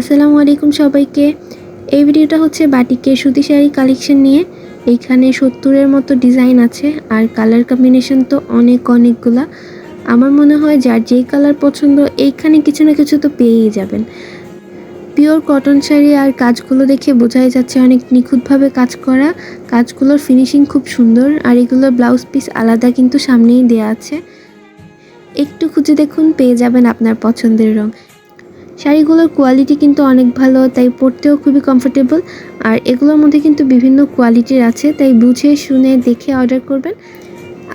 আসসালামু আলাইকুম সবাইকে। এই ভিডিওটা হচ্ছে বাটিকের সুতি শাড়ি কালেকশন নিয়ে। এইখানে সত্তরের মতো ডিজাইন আছে আর কালার কম্বিনেশন তো অনেক অনেকগুলা। আমার মনে হয় যার যেই কালার পছন্দ, এইখানে কিছু না কিছু তো পেয়েই যাবেন। পিওর কটন শাড়ি আর কাজগুলো দেখে বোঝাই যাচ্ছে অনেক নিখুঁতভাবে কাজ করা। কাজগুলোর ফিনিশিং খুব সুন্দর আর এগুলোর ব্লাউজ পিস আলাদা কিন্তু সামনেই দেয়া আছে। একটু খুঁজে দেখুন, পেয়ে যাবেন আপনার পছন্দের রং। শাড়িগুলোর কোয়ালিটি কিন্তু অনেক ভালো, তাই পরতেও খুবই কমফোর্টেবল আর এগুলোর মধ্যে কিন্তু বিভিন্ন কোয়ালিটির আছে, তাই বুঝে, শুনে, দেখে অর্ডার করবেন।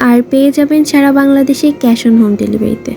আর পেয়ে যাবেন সারা বাংলাদেশে ক্যাশ অন হোম ডেলিভারিতে